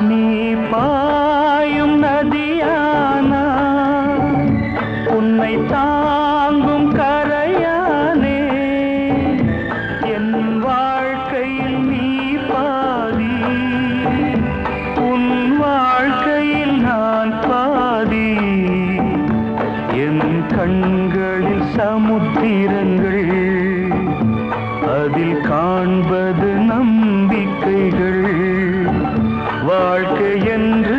நீ பாயும் நதியானா? உன்னை தாங்கும் கரையானே. என் வாழ்க்கையில் நீ பாதி. உன் வாழ்க்கையில் நான் பாதி. என் கண்களில் சமுத்திரங்கள் அதில் காண்பது என்று